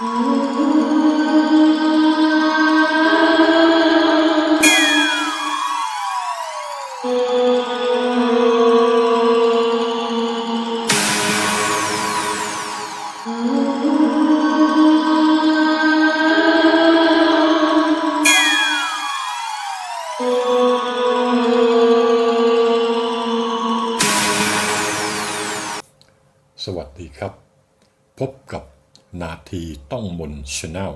สวัสดีครับ พบกับ นาทีต้องมนช n แนล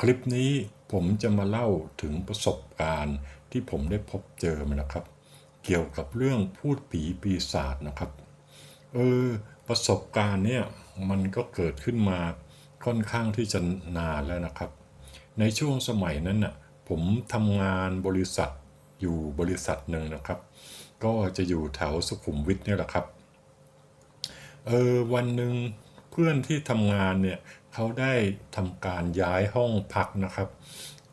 คลิปนี้ผมจะมาเล่าถึงประสบการณ์ที่ผมได้พบเจอมานะครับ เกี่ยวกับเรื่องพูดผีปีศาจนะครับ เออ ประสบการณ์เนี่ยมันก็เกิดขึ้นมาค่อนข้างที่จะนานแล้วนะครับ ในช่วงสมัยนั้นน่ะผมทำงานบริษัทอยู่บริษัทหนึ่งนะครับ ก็จะอยู่แถวสุขุมวิทเนี่ยแหละครับ เออวันหนึ่ง เพื่อนที่ทำงานเนี่ยเขาได้ทำการย้ายห้องพักนะครับ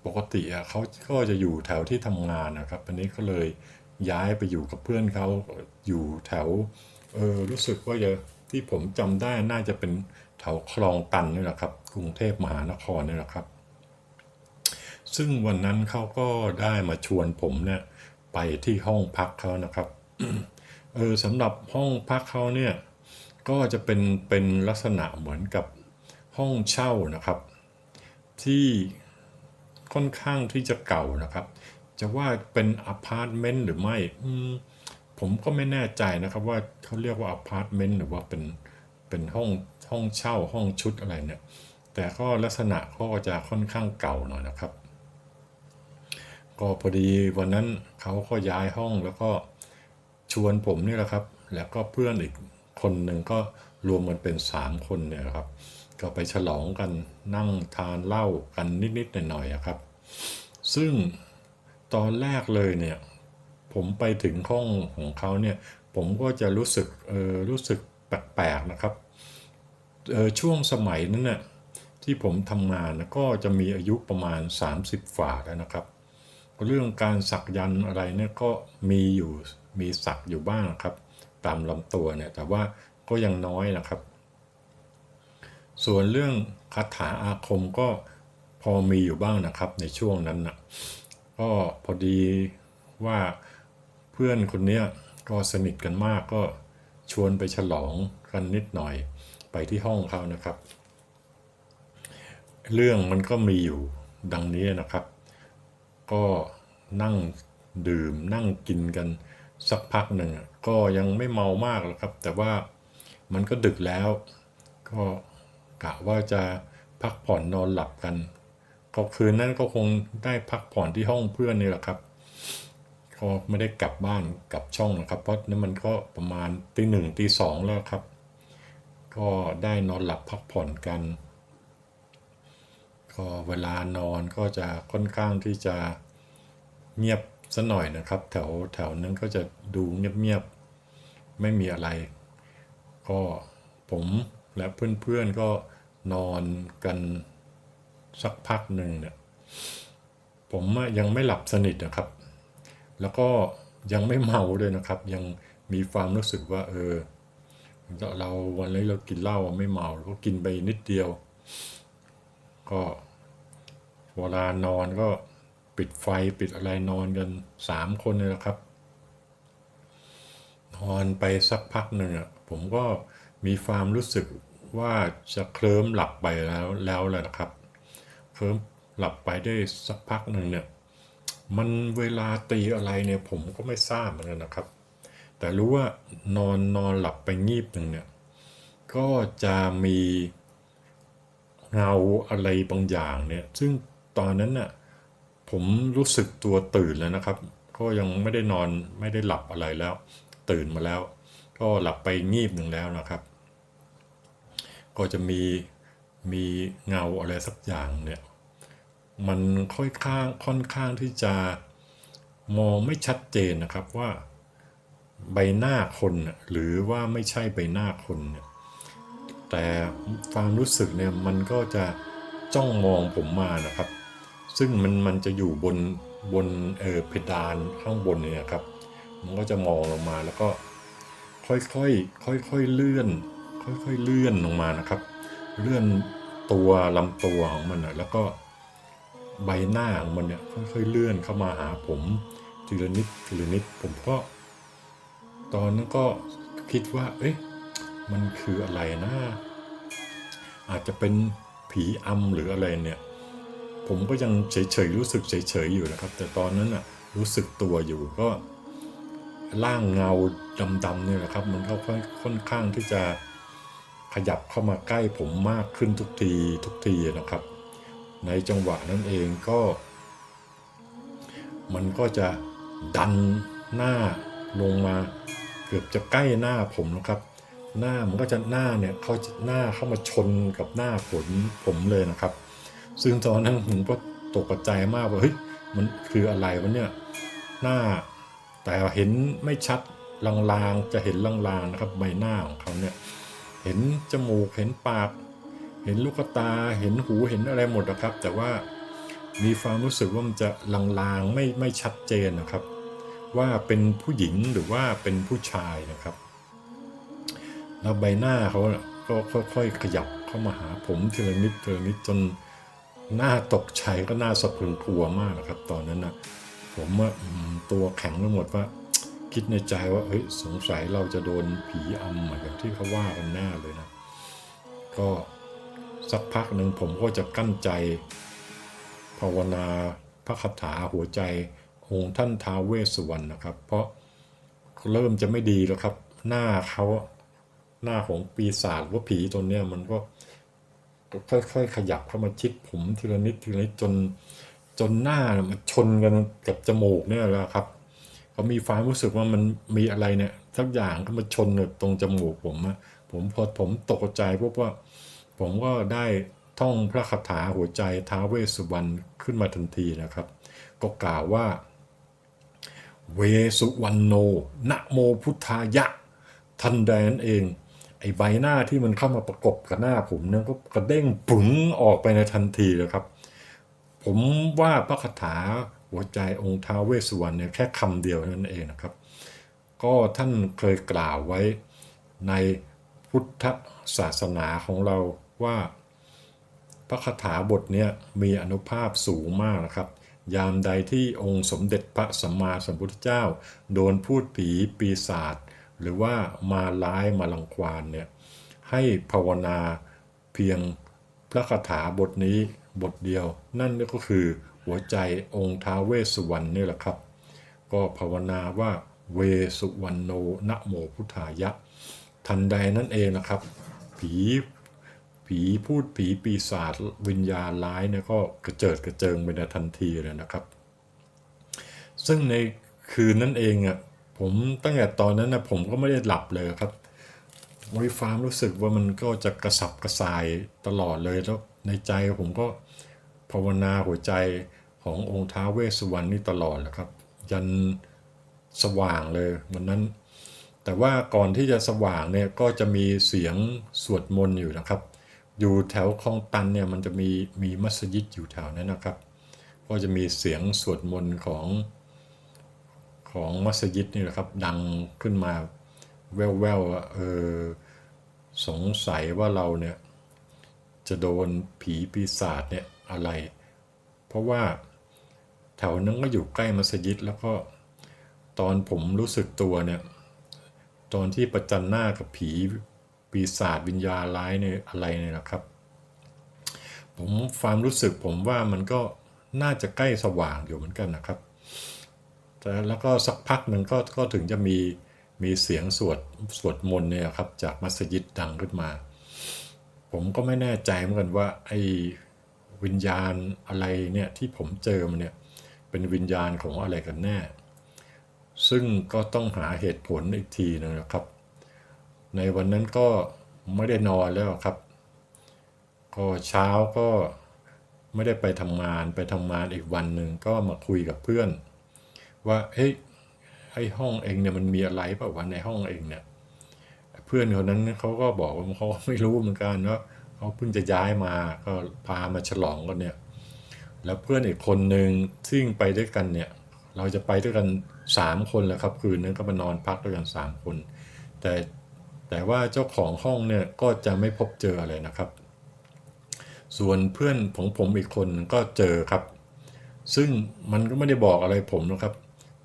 ปกติอะเขาก็จะอยู่แถวที่ทำงานนะครับอันนี้ก็เลยย้ายไปอยู่กับเพื่อนเขาอยู่แถวเออรู้สึกว่าจะที่ผมจำได้น่าจะเป็นแถวคลองตันนี่แหละครับกรุงเทพมหานครนี่แหละครับ ซึ่งวันนั้นเขาก็ได้มาชวนผมเนี่ยไปที่ห้องพักเขานะครับเออสำหรับห้องพักเขาเนี่ย ก็จะเป็นเป็นลักษณะเหมือนกับห้องเช่านะครับ ที่ค่อนข้างที่จะเก่านะครับ จะว่าเป็นอพาร์ตเมนต์หรือไม่อืผมก็ไม่แน่ใจนะครับ ว่าเขาเรียกว่าอพาร์ตเมนต์หรือว่าเป็นเป็นห้องห้องเช่าห้องชุดอะไรเนี่ย แต่ก็ลักษณะก็จะค่อนข้างเก่าหน่อยนะครับ ก็พอดีวันนั้นเขาก็ย้ายห้องแล้วก็ชวนผมนี่แหละครับ แล้วก็เพื่อนอีก คนหนึ่งก็รวมกันเป็น 3 คนเนี่ยครับ ก็ไปฉลองกันนั่งทานเหล้ากันนิดๆหน่อยๆครับ ซึ่งตอนแรกเลยเนี่ย ผมไปถึงห้องของเขาเนี่ย ผมก็จะรู้สึกเออรู้สึกแปลกๆนะครับเออช่วงสมัยนั้นน่ะที่ผมทำงานนะก็จะมีอายุประมาณ 30ฝ่าแล้วนะครับ เรื่องการสักยันอะไรเนี่ยก็มีอยู่มีสักอยู่บ้างครับ ตามลำตัวเนี่ยแต่ว่าก็ยังน้อยนะครับ ส่วนเรื่องคาถาอาคมก็พอมีอยู่บ้างนะครับในช่วงนั้นนะก็พอดีว่าเพื่อนคนเนี้ยก็สนิทกันมากก็ชวนไปฉลองกันนิดหน่อยไปที่ห้องเขานะครับ เรื่องมันก็มีอยู่ดังนี้นะครับ ก็นั่งดื่มนั่งกินกัน สักพักหนึ่งก็ยังไม่เมามากหรอกครับ แต่ว่ามันก็ดึกแล้ว ก็กะว่าจะพักผ่อนนอนหลับกัน ก็คืนนั้นก็คงได้พักผ่อนที่ห้องเพื่อนนี่แหละครับก็ไม่ได้กลับบ้านกลับช่องนะครับ เพราะนั้นมันก็ประมาณตีหนึ่งตีสองแล้วครับ ก็ได้นอนหลับพักผ่อนกัน ก็เวลานอนก็จะค่อนข้างที่จะเงียบ ซะหน่อยนะครับ แถวแถวนั้นก็จะดูเงียบๆไม่มีอะไร ก็ผมและเพื่อนๆก็นอนกันสักพักหนึ่งเนี่ยผมยังไม่หลับสนิทนะครับ แล้วก็ยังไม่เมาด้วยนะครับ ยังมีความรู้สึกว่า เออ เราวันนี้เรากินเหล้าไม่เมาเราก็กินไปนิดเดียว ก็เวลานอนก็ ปิดไฟปิดอะไรนอนกันสามคนเลยนะครับ นอนไปสักพักหนึ่งอะผมก็มีความรู้สึกว่าจะเคลิ้มหลับไปแล้วแล้วแหละนะครับเคลิ้มหลับไปได้สักพักหนึ่งเนี่ยมันเวลาตีอะไรเนี่ยผมก็ไม่ทราบเหมือนกันนะครับ แต่รู้ว่านอนนอนหลับไปงีบหนึ่งเนี่ยก็จะมีเงาอะไรบางอย่างเนี่ย ซึ่งตอนนั้นน่ะ ผมรู้สึกตัวตื่นแล้วนะครับ ก็ยังไม่ได้นอนไม่ได้หลับอะไรแล้ว ตื่นมาแล้ว ก็หลับไปงีบหนึ่งแล้วนะครับ ก็จะมีมีเงาอะไรสักอย่างเนี่ยมันค่อยข้างค่อนข้างที่จะมองไม่ชัดเจนนะครับว่าใบหน้าคนหรือว่าไม่ใช่ใบหน้าคนเนี่ยแต่ความรู้สึกเนี่ยมันก็จะจ้องมองผมมานะครับ ซึ่งมันมันจะอยู่บนบนเออเพดานข้างบนเนี่ยครับ มันก็จะมองลงมาแล้วก็ค่อยๆค่อยๆเลื่อน ค่อยๆเลื่อนลงมานะครับ เลื่อนตัวลำตัวของมันนะแล้วก็ใบหน้าของมันเนี่ยค่อยๆเลื่อนเข้ามาหาผมทีละนิดทีละนิดผมก็ ตอนนั้นก็คิดว่า เอ๊ะมันคืออะไรนะอาจจะเป็นผีอำหรืออะไรเนี่ย ผมก็ยังเฉยๆรู้สึกเฉยๆอยู่นะครับ แต่ตอนนั้นน่ะรู้สึกตัวอยู่ก็ร่างเงาดำๆเนี่ยแหละครับ มันก็ค่อนข้างที่จะขยับเข้ามาใกล้ผมมากขึ้นทุกทีทุกทีนะครับ ในจังหวะนั้นเองก็ มันก็จะดันหน้าลงมาเกือบจะใกล้หน้าผมแล้วครับ หน้ามันก็จะหน้าเนี่ยเขาหน้าเข้ามาชนกับหน้าผมผมเลยนะครับ ซึ่งตอนนั้นผมก็ตกใจมากว่าเฮ้ยมันคืออะไรวะเนี่ยหน้าแต่เห็นไม่ชัดลางๆจะเห็นลางๆนะครับใบหน้าของเขาเนี่ยเห็นจมูกเห็นปาก เห็นลูกตาเห็นหูเห็นอะไรหมดนะครับ แต่ว่ามีความรู้สึกว่ามันจะลางๆไม่ไม่ชัดเจนนะครับ ว่าเป็นผู้หญิงหรือว่าเป็นผู้ชายนะครับแล้วใบหน้าเขาก็ค่อยๆขยับเข้ามาหาผมทีละนิดทีละนิดจน น้าตกใจก็น้าสะพรึงกลัวมากนะครับ ตอนนั้นนะผมว่าตัวแข็งไปหมดว่า คิดในใจว่าเฮ้ยสงสัยเราจะโดนผีอำเหมือนกับที่เขาว่ากันแน่เลยนะ ก็สักพักหนึ่งผมก็จะกั้นใจ ภาวนาพระคาถาหัวใจองค์ท่านท้าเวสสุวรรณนะครับ เพราะเริ่มจะไม่ดีแล้วครับ หน้าเขาหน้าของปีศาจว่าผีตัวเนี้ยมันก็ ค่อยๆขยับเข้ามาชิดผมทีละนิดทีละนิดจนจนหน้ามันชนกันกับจมูกเนี่ยแหละครับเขามีความรู้สึกว่ามันมีอะไรเนี่ยสักอย่างก็มาชนตรงจมูกผมอะผมพอผมตกใจเพราะว่า ผมก็ได้ท่องพระคาถาหัวใจท้าเวสุวรรณขึ้นมาทันทีนะครับ ก็กล่าวว่า เวสุวรรณโนนะโมพุทธายะ ทันใดนั้นเอง ไอ้ใบหน้าที่มันเข้ามาประกบกับหน้าผมเนี่ยก็กระเด้งปึ๋งออกไปในทันทีเลยครับ ผมว่าพระคาถาหัวใจองค์ท้าเวสสุวรรณเนี่ยแค่คำเดียวนั่นเองนะครับ ก็ท่านเคยกล่าวไว้ในพุทธศาสนาของเราว่าพระคาถาบทเนี้ยมีอนุภาพสูงมากนะครับ ยามใดที่องค์สมเด็จพระสัมมาสัมพุทธเจ้า โดนพูดผีปีศาจ หรือว่ามาร้ายมาลังควานเนี่ยให้ภาวนาเพียงพระคาถาบทนี้บทเดียว นั่นก็คือหัวใจองค์ท้าเวสสุวรรณนี่แหละครับ ก็ภาวนาว่าเวสุวรรณโนนะโมพุทธายะ ทันใดนั่นเองนะครับ ผีผีพูดผีปีศาจวิญญาณร้ายเนี่ยก็กระเจิดกระเจิงไปในทันทีเลยนะครับ ซึ่งในคืนนั้นเองอะ ผมตั้งแต่ตอนนั้นนะผมก็ไม่ได้หลับเลยครับมีความรู้สึกว่ามันก็จะกระสับกระส่ายตลอดเลยแล้วในใจผมก็ภาวนาหัวใจขององค์ท้าเวสสุวรรณนี่ตลอดแหละครับ ยันสว่างเลยวันนั้น แต่ว่าก่อนที่จะสว่างเนี่ยก็จะมีเสียงสวดมนต์อยู่นะครับ อยู่แถวคลองตันเนี่ยมันจะมีมีมัสยิดอยู่แถวนั้นนะครับ ก็จะมีเสียงสวดมนต์ของ ของมัสยิดนี่แหละครับ ดังขึ้นมาแว่วๆว่าเออสงสัยว่าเราเนี่ย จะโดนผีปีศาจเนี่ยอะไร เพราะว่าแถวนั้นก็อยู่ใกล้มัสยิด แล้วก็ตอนผมรู้สึกตัวเนี่ยตอนที่ประจันหน้ากับผีปีศาจวิญญาณร้ายเนี่ยอะไรเนี่ยนะครับ ผมความรู้สึกผมว่ามันก็น่าจะใกล้สว่างอยู่เหมือนกันนะครับ แต่แล้วก็สักพักหนึ่งก็ก็ถึงจะมีมีเสียงสวดสวดมนต์เนี่ยครับ จากมัสยิดดังขึ้นมา ผมก็ไม่แน่ใจเหมือนกันว่าไอ้วิญญาณอะไรเนี่ยที่ผมเจอมันเนี่ยเป็นวิญญาณของอะไรกันแน่ ซึ่งก็ต้องหาเหตุผลอีกทีหนึงนะครับ ในวันนั้นก็ไม่ได้นอนแล้วครับ ก็เช้าก็ไม่ได้ไปทำงานไปทำงานอีกวันหนึ่งก็มาคุยกับเพื่อน ว่าเฮ้ยไอ้ห้องเองเนี่ยมันมีอะไรเปล่าวะในห้องเองเนี่ย เพื่อนคนนั้นเขาก็บอกว่าเขาไม่รู้เหมือนกันว่าเขาเพิ่งจะย้ายมาก็พามาฉลองกันเนี่ย แล้วเพื่อนอีกคนหนึ่งซึ่งไปด้วยกันเนี่ย เราจะไปด้วยกันสามคนแหละครับ คืนนั้นก็มานอนพักด้วยกันสามคน แต่แต่ว่าเจ้าของห้องเนี่ยก็จะไม่พบเจออะไรนะครับ ส่วนเพื่อนของผมอีกคนก็เจอครับ ซึ่งมันก็ไม่ได้บอกอะไรผมนะครับ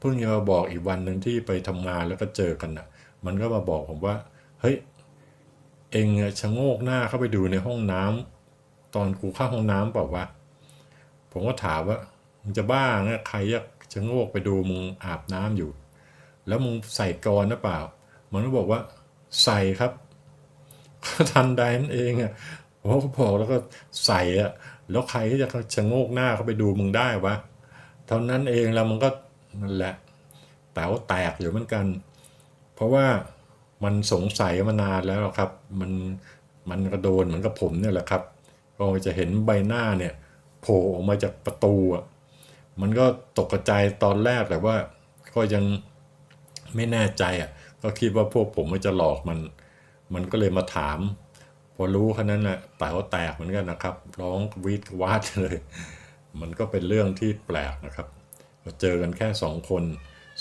พิ่งจะมาบอกอีกวันหนึ่งที่ไปทำงานแล้วก็เจอกันน่ะ มันก็มาบอกผมว่า เฮ้ย เองอะชะโงกหน้าเข้าไปดูในห้องน้ำตอนกูเข้าห้องน้ำเปล่าวะ ผมก็ถามว่า มึงจะบ้าไงใครอยากชะโงกไปดูมึงอาบน้ำอยู่ แล้วมึงใส่กรอนหรือเปล่า มันก็บอกว่า ใส่ครับ ก็ทันใดนั่นเองอะผมก็บอกแล้วก็ใส่อะ แล้วใครที่จะชะโงกหน้าเข้าไปดูมึงได้วะเท่านั้นเองแล้วมันก็ นั่นแหละแต๋วแตกอยู่เหมือนกัน เพราะว่ามันสงสัยมานานแล้วครับ มันมันกระโดนเหมือนกับผมเนี่ยแหละครับก็จะเห็นใบหน้าเนี่ยโผล่ออกมาจากประตูอะมันก็ตกใจตอนแรกแต่ว่าก็ยังไม่แน่ใจอะก็คิดว่าพวกผมมันจะหลอกมัน มันก็เลยมาถาม พอรู้แค่นั้นแหละแต๋วแตกเหมือนกันนะครับ ร้องวีดวาดเลย มันก็เป็นเรื่องที่แปลกนะครับ เราเจอกันแค่สองคน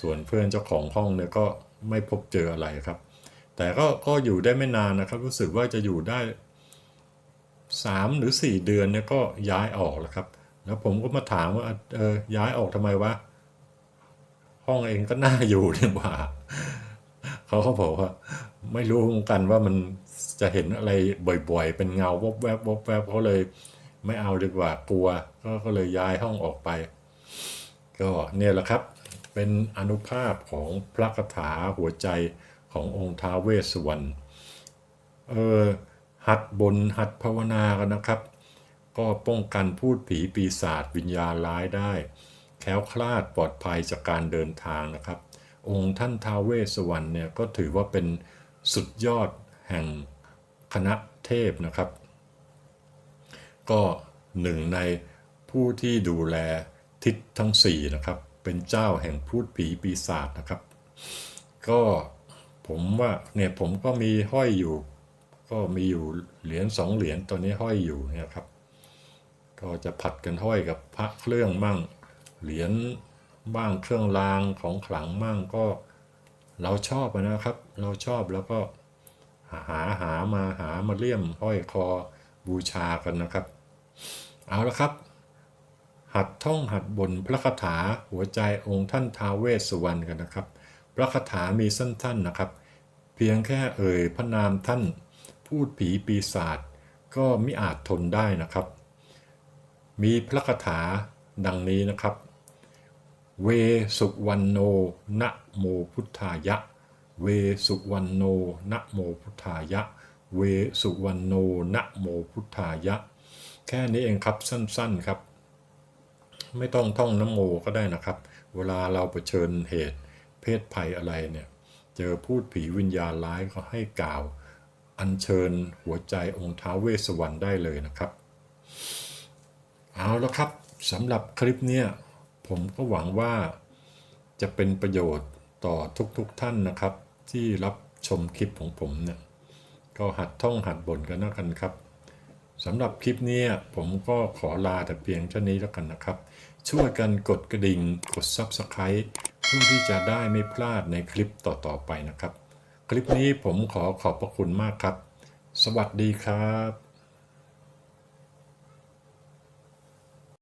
ส่วนเพื่อนเจ้าของห้องเนี่ยก็ไม่พบเจออะไรครับ แต่ก็ก็อยู่ได้ไม่นานนะครับ รู้สึกว่าจะอยู่ได้สามหรือสี่เดือนเนี่ยก็ย้ายออกแล้วครับ แล้วผมก็มาถามว่าเออย้ายออกทำไมวะห้องเองก็น่าอยู่นี่หว่า เขาก็บอกว่า ไม่รู้เหมือนกันว่ามันจะเห็นอะไรบ่อยๆ เป็นเงาวบแวบวบแวบเขาเลย ไม่เอาดีกว่ากลัว ก็เลยย้ายห้องออกไป ก็เนี่ยแหละครับเป็นอนุภาพของพระคาถาหัวใจขององค์ท้าเวสสุวรรณเออหัดบนหัดภาวนากันนะครับ ก็ป้องกันพูดผีปีศาจวิญญาณร้ายได้ แคล้วคลาดปลอดภัยจากการเดินทางนะครับ องค์ท่านท้าเวสสวรรณเนี่ยก็ถือว่าเป็นสุดยอดแห่งคณะเทพนะครับ ก็หนึ่งในผู้ที่ดูแล ทิศทั้ง4นะครับ เป็นเจ้าแห่งพูดผีปีศาจนะครับ ก็ผมว่าเนี่ยผมก็มีห้อยอยู่ ก็มีอยู่เหรียญสองเหรียญตัวนี้ห้อยอยู่นี่ยครับ ก็จะผัดกันห้อยกับพระเครื่องมั่งเหรียญบ้างเครื่องรางของขลังมั่งก็เราชอบนะครับ เราชอบแล้วก็หาหามาหามาเลี่ยมห้อยคอบูชากันนะครับ เอาละครับ หัดท่องหัดบนพระคาถาหัวใจองค์ท่านท้าวเวสสุวรรณกันนะครับ พระคาถามีสั้นๆนะครับ เพียงแค่เอ่ยพระนามท่าน พูดผีปีศาจก็มิอาจทนได้นะครับ มีพระคาถาดังนี้นะครับ เวสุวรรณโนนะโมพุทธายะ เวสุวรรณโนนะโมพุทธายะ เวสุวรรณโนนะโมพุทธายะ แค่นี้เองครับสั้นๆครับ ไม่ต้องท่องน้ำโมก็ได้นะครับ เวลาเราเผชิญเหตุ เพศภัยอะไรเนี่ย เจอพูดผีวิญญาณร้ายก็ให้กล่าว อัญเชิญหัวใจองค์ท้าวเวสสวรรณได้เลยนะครับ เอาละครับสำหรับคลิปเนี้ยผมก็หวังว่าจะเป็นประโยชน์ต่อทุกๆทท่านนะครับ ที่รับชมคลิปของผมเนี่ยก็หัดท่องหัดบ่นกันแล้วกันครับ สำหรับคลิปนี้ผมก็ขอลาแต่เพียงเท่านี้แล้วกันนะครับ ช่วยกันกดกระดิ่งกด Subscribe เพื่อที่จะได้ไม่พลาดในคลิปต่อๆไปนะครับ คลิปนี้ผมขอขอบพระคุณมากครับ สวัสดีครับ